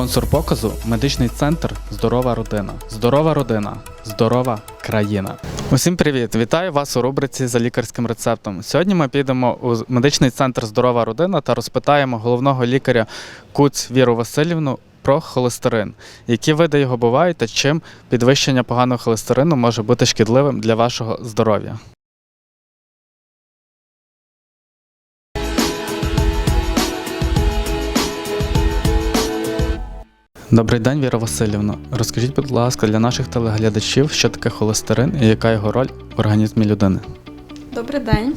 Спонсор показу медичний центр Здорова родина. Здорова родина, здорова країна. Усім привіт! Вітаю вас у рубриці за лікарським рецептом. Сьогодні ми підемо у медичний центр Здорова родина та розпитаємо головного лікаря Куць Віру Васильівну про холестерин, які види його бувають та чим підвищення поганого холестерину може бути шкідливим для вашого здоров'я. Добрий день, Віра Васильівна. Розкажіть, будь ласка, для наших телеглядачів, що таке холестерин і яка його роль в організмі людини? Добрий день.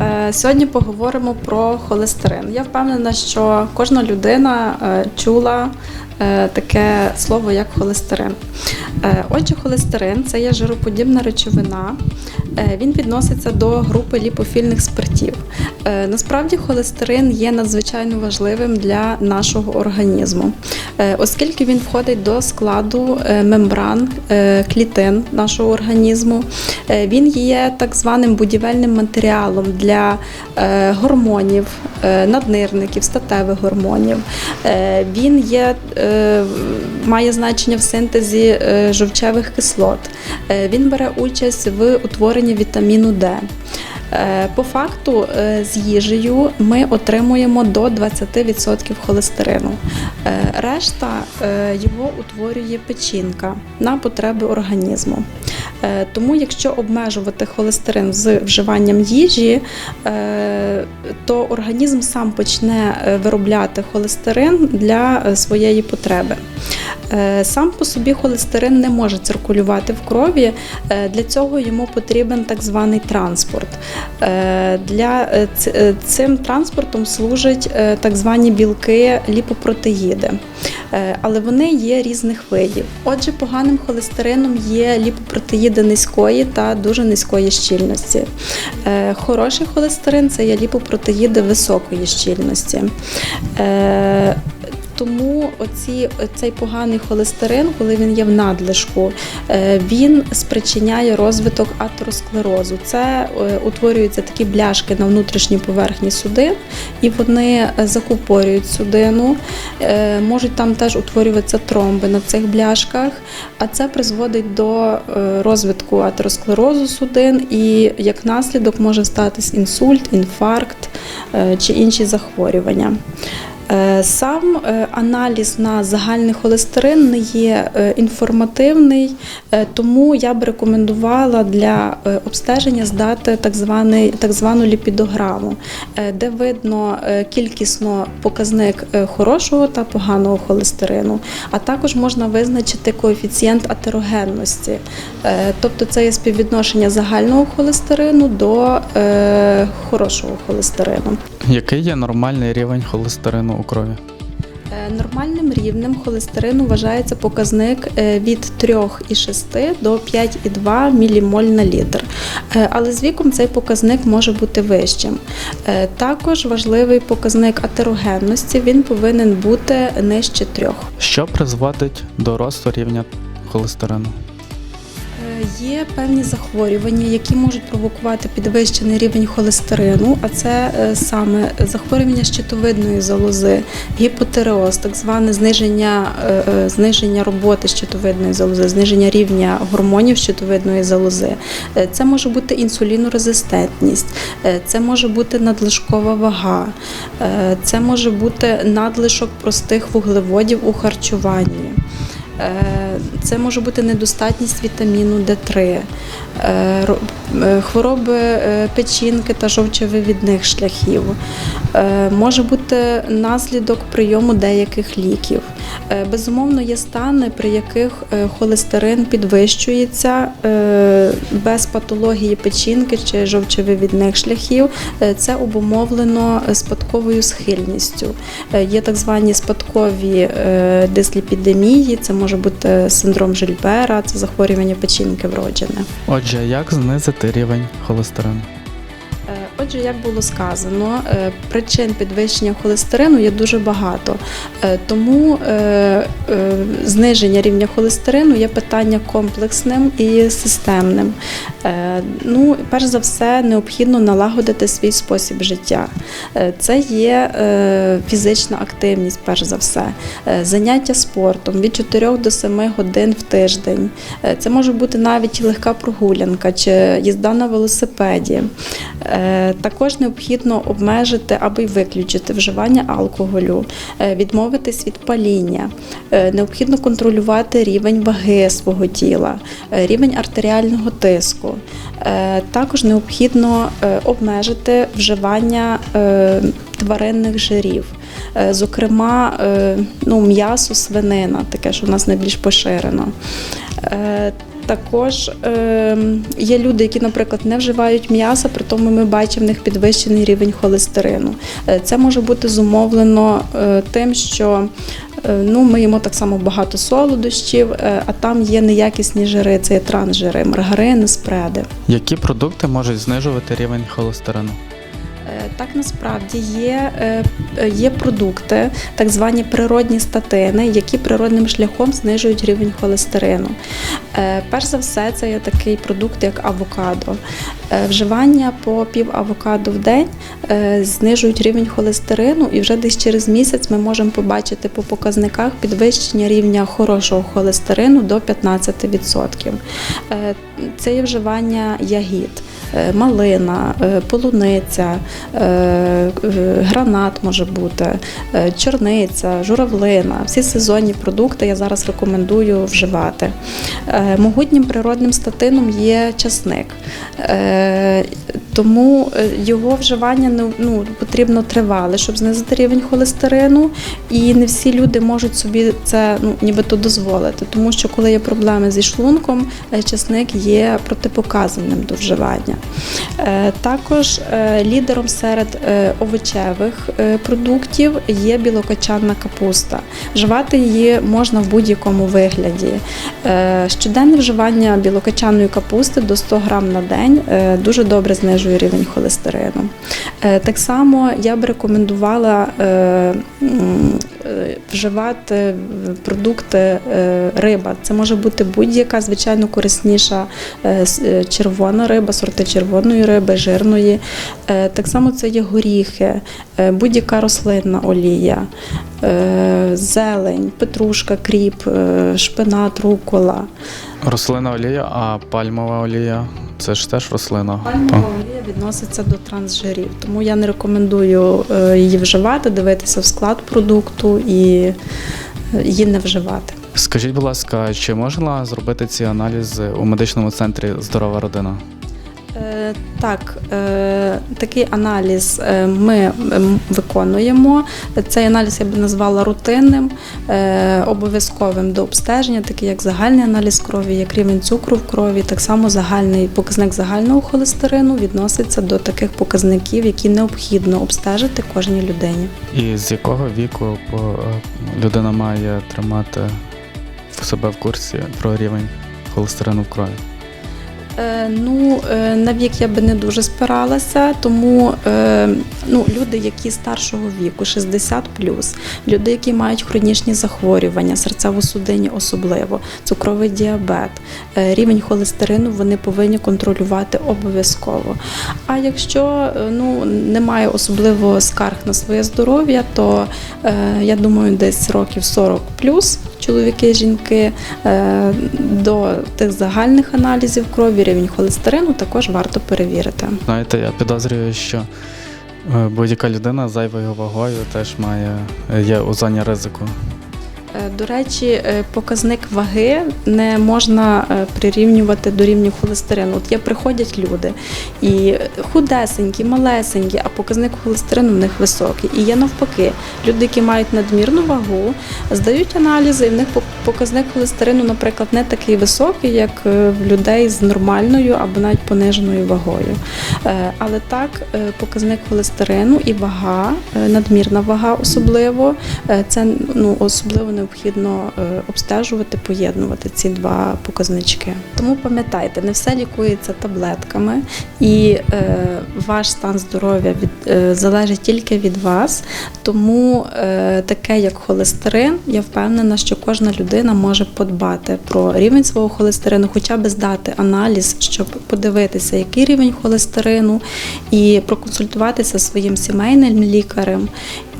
Е, Сьогодні поговоримо про холестерин. Я впевнена, що кожна людина е, чула е, таке слово, як холестерин. Отже, холестерин це є жироподібна речовина. Е, Він відноситься до групи ліпофільних спиртів. Е, Насправді холестерин є надзвичайно важливим для нашого організму, Е, оскільки він входить до складу мембран клітин нашого організму. Він є так званим будівельним матеріалом для гормонів, наднирників, статевих гормонів. Він є, має значення в синтезі жовчевих кислот. Він бере участь в утворенні вітаміну Д. Е, По факту е, з їжею ми отримуємо до 20% холестерину. Е, Решта його утворює печінка на потреби організму. Е, Тому, якщо обмежувати холестерин з вживанням їжі, е, то організм сам почне е, виробляти холестерин для своєї потреби. Сам по собі холестерин не може циркулювати в крові. Для цього йому потрібен так званий транспорт. Для цим транспортом служать так звані білки ліпопротеїди. Е, але вони є різних видів. Отже, поганим холестерином є ліпопротеїди низької та дуже низької щільності. Е, Хороший холестерин це є ліпопротеїди високої щільності. Тому оці, цей поганий холестерин, коли він є в надлишку, е, він спричиняє розвиток атеросклерозу. Це е, утворюються такі бляшки на внутрішній поверхні судин, і вони закупорюють судину. Е, Можуть там теж утворюватися тромби на цих бляшках, а це призводить до розвитку атеросклерозу судин, і як наслідок може статись інсульт, інфаркт чи інші захворювання. Е, Сам е, аналіз на загальний холестерин не є е, інформативний, тому я б рекомендувала для обстеження здати так, званий, так звану ліпідограму, де видно кількісно показник хорошого та поганого холестерину, а також можна визначити коефіцієнт атерогенності, тобто це є співвідношення загального холестерину до хорошого холестерину. Який є нормальний рівень холестерину у крові? Е, Нормальним рівнем холестерину вважається показник е, від 3,6 до 5,2 ммоль на літр. Е, Але з віком цей показник може бути вищим. Також важливий показник атерогенності, він повинен бути нижче 3. Що призводить до росту рівня холестерину? Є певні захворювання, які можуть провокувати підвищений рівень холестерину, а це е, саме захворювання щитовидної залози, гіпотереоз, так зване зниження, е, е, зниження роботи щитовидної залози, зниження рівня гормонів щитовидної залози. Це може бути інсулінорезистентність, це може бути надлишкова вага, це може бути надлишок простих вуглеводів у харчуванні. Е, Це може бути недостатність вітаміну Д3, е, е, хвороби печінки та жовчовивідних шляхів. Може бути наслідок прийому деяких ліків. Е, Безумовно, є стани, при яких е, холестерин підвищується е, без патології печінки чи жовчовивідних шляхів. Це обумовлено спадковою схильністю. Є так звані спадкові дисліпідемії, це може бути синдром Жильбера, це захворювання печінки вроджене. Отже, як знизити рівень холестерину? Отже, як було сказано, е, причин підвищення холестерину є дуже багато, Е, тому е, зниження рівня холестерину є питання комплексним і системним. Ну, перш за все, необхідно налагодити свій спосіб життя. Це є фізична активність, перш за все, заняття спортом від 4 до 7 годин в тиждень. Це може бути навіть легка прогулянка чи їзда на велосипеді. Е, Також необхідно обмежити або й виключити вживання алкоголю, е, відмовитись від паління. Е, Необхідно контролювати рівень ваги свого тіла, рівень артеріального тиску. Також необхідно обмежити вживання тваринних жирів. Зокрема, ну, м'ясо, свинина, таке, що в нас найбільш поширено. Також е, є люди, які, наприклад, не вживають м'яса, при тому ми бачимо в них підвищений рівень холестерину. Е, Це може бути зумовлено е, тим, що е, ну, ми їмо так само багато солодощів, а там є неякісні жири, це є трансжири, маргарини, спреди. Які продукти можуть знижувати рівень холестерину? Так насправді є, е, є продукти, так звані природні статини, які природним шляхом знижують рівень холестерину. Е, Перш за все, це є такий продукт, як авокадо. Е, Вживання по пів авокадо в день знижують рівень холестерину, і вже десь через місяць ми можемо побачити по показниках підвищення рівня хорошого холестерину до 15%. Е, Це є вживання ягід. Е, малина, е, полуниця, е, гранат може бути, чорниця, журавлина. Всі сезонні продукти я зараз рекомендую вживати. Могутнім природним статином є часник. Тому е, його вживання ну, потрібно тривале, щоб знизити рівень холестерину. І не всі люди можуть собі це ну, нібито дозволити, тому що коли є проблеми зі шлунком, е, часник є протипоказаним до вживання. Е, Також лідером серед овочевих продуктів є білокочанна капуста. Вживати її можна в будь-якому вигляді. Щоденне вживання білокочанної капусти до 100 грам на день дуже добре знижує рівень холестерину. Е, Так само я б рекомендувала е, е, вживати продукти риба. Це може бути будь-яка, звичайно, корисніша червона риба, сорти червоної риби, жирної. Так само це є горіхи, будь-яка рослинна олія, зелень, петрушка, кріп, шпинат, рукола. Рослина олія, а пальмова олія це ж теж рослина. Пальмова олія відноситься до трансжирів, тому я не рекомендую е, її вживати, дивитися в склад продукту і е, її не вживати. Скажіть, будь ласка, чи можна зробити ці аналізи у медичному центрі Здорова родина? Е, Так, е, такий аналіз е, ми ем, виконуємо. Цей аналіз я би назвала рутинним, е, обов'язковим до обстеження, такий як загальний аналіз крові, як рівень цукру в крові. Так само загальний показник загального холестерину відноситься до таких показників, які необхідно обстежити кожній людині. І з якого віку е, людина має тримати себе в курсі про рівень холестерину в крові? Е, Ну, е, на вік я би не дуже спиралася, тому е, ну, люди, які старшого віку, 60 люди, які мають хронічні захворювання, серцево-судинні особливо, цукровий діабет, рівень холестерину вони повинні контролювати обов'язково. А якщо ну, немає особливо скарг на своє здоров'я, то я думаю, десь років 40 чоловіки, жінки, е, до тих загальних аналізів крові, рівень холестерину також варто перевірити. Знаєте, я підозрюю, що е, будь-яка людина зайвою вагою теж має е, є у зоні ризику. Е, До речі, е, показник ваги не можна е, прирівнювати до рівня холестерину. От є приходять люди і худесенькі, малесенькі, а показник холестерину в них високий. І є навпаки, люди, які мають надмірну вагу, здають аналізи, і в них показник холестерину, наприклад, не такий високий, як в людей з нормальною або навіть пониженою вагою. Але так, показник холестерину і вага, надмірна вага особливо, це ну, особливо необхідно е, обстежувати, поєднувати ці два показнички. Тому пам'ятайте, не все лікується таблетками, і е, ваш стан здоров'я е, залежить тільки від вас. Тому таке, як холестерин, я впевнена, що кожна людина може подбати про рівень свого холестерину, хоча б здати аналіз, щоб подивитися, який рівень холестерину, і проконсультуватися зі своїм сімейним лікарем.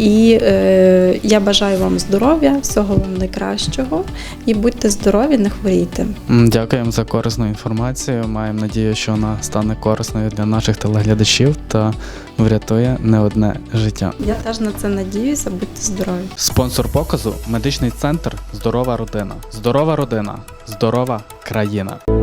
І е, я бажаю вам здоров'я, всього вам найкращого і будьте здорові, не хворійте. Дякуємо за корисну інформацію. Маємо надію, що вона стане корисною для наших телеглядачів та врятує не одне життя. Я теж на це надіюся, будьте здорові. Спонсор показу медичний центр Здорова родина. Здорова родина, здорова країна.